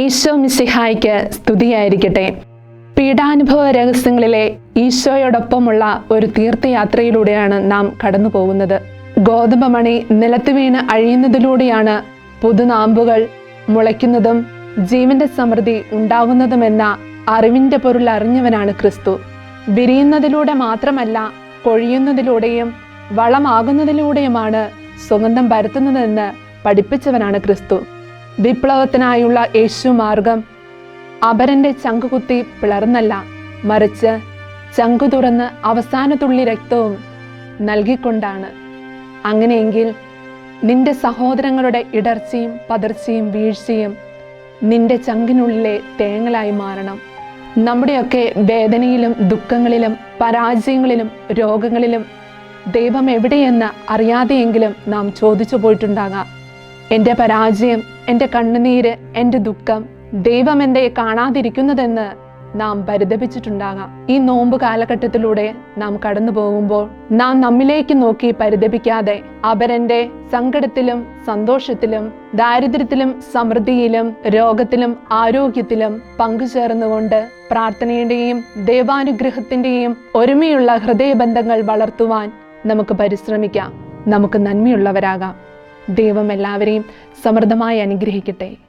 ഈശോ മിസിഹായ്ക്ക് സ്തുതിയായിരിക്കട്ടെ. പീഡാനുഭവ രഹസ്യങ്ങളിലെ ഈശോയോടൊപ്പമുള്ള ഒരു തീർത്ഥയാത്രയിലൂടെയാണ് നാം കടന്നു പോകുന്നത് ഗോതമ്പ് മണി നിലത്ത് വീണ് അഴിയുന്നതിലൂടെയാണ് പുതുനാമ്പുകൾ മുളയ്ക്കുന്നതും ജീവന്റെ സമൃദ്ധി ഉണ്ടാകുന്നതുമെന്ന അറിവിന്റെ പൊരുൾ അറിഞ്ഞവനാണ് ക്രിസ്തു. വിരിയുന്നതിലൂടെ മാത്രമല്ല കൊഴിയുന്നതിലൂടെയും വളമാകുന്നതിലൂടെയുമാണ് സുഗന്ധം പരത്തുന്നതെന്ന് പഠിപ്പിച്ചവനാണ് ക്രിസ്തു. വിപ്ലവത്തിനായുള്ള യേശു മാർഗം അപരന്റെ ചങ്കുകുത്തി പിളർന്നല്ല മറിച്ച് ചങ്കു തുറന്ന് അവസാന തുള്ളി രക്തവും നൽകിക്കൊണ്ടാണ്. അങ്ങനെയെങ്കിൽ നിന്റെ സഹോദരങ്ങളുടെ ഇടർച്ചയും പതർച്ചയും വീഴ്ചയും നിന്റെ ചങ്കിനുള്ളിലെ തേങ്ങലായി മാറണം. നമ്മുടെയൊക്കെ വേദനയിലും ദുഃഖങ്ങളിലും പരാജയങ്ങളിലും രോഗങ്ങളിലും ദൈവം എവിടെയെന്ന് അറിയാതെയെങ്കിലും നാം ചോദിച്ചു പോയിട്ടുണ്ടാകാം എന്റെ പരാജയം എന്റെ കണ്ണുനീര് എന്റെ ദുഃഖം ദൈവം എന്നെ കാണാതിരിക്കുന്നതെന്ന് നാം പരിതപിച്ചിട്ടുണ്ടാകാം. ഈ നോമ്പ് കാലഘട്ടത്തിലൂടെ നാം കടന്നു പോകുമ്പോൾ നാം നമ്മിലേക്ക് നോക്കി പരിതപിക്കാതെ അപരന്റെ സങ്കടത്തിലും സന്തോഷത്തിലും ദാരിദ്ര്യത്തിലും സമൃദ്ധിയിലും രോഗത്തിലും ആരോഗ്യത്തിലും പങ്കുചേർന്നുകൊണ്ട് പ്രാർത്ഥനയുടെയും ദൈവാനുഗ്രഹത്തിന്റെയും ഒരുമയുള്ള ഹൃദയബന്ധങ്ങൾ വളർത്തുവാൻ നമുക്ക് പരിശ്രമിക്കാം. നമുക്ക് നന്മയുള്ളവരാകാം. ദൈവം എല്ലാവരെയും സമൃദ്ധമായി അനുഗ്രഹിക്കട്ടെ.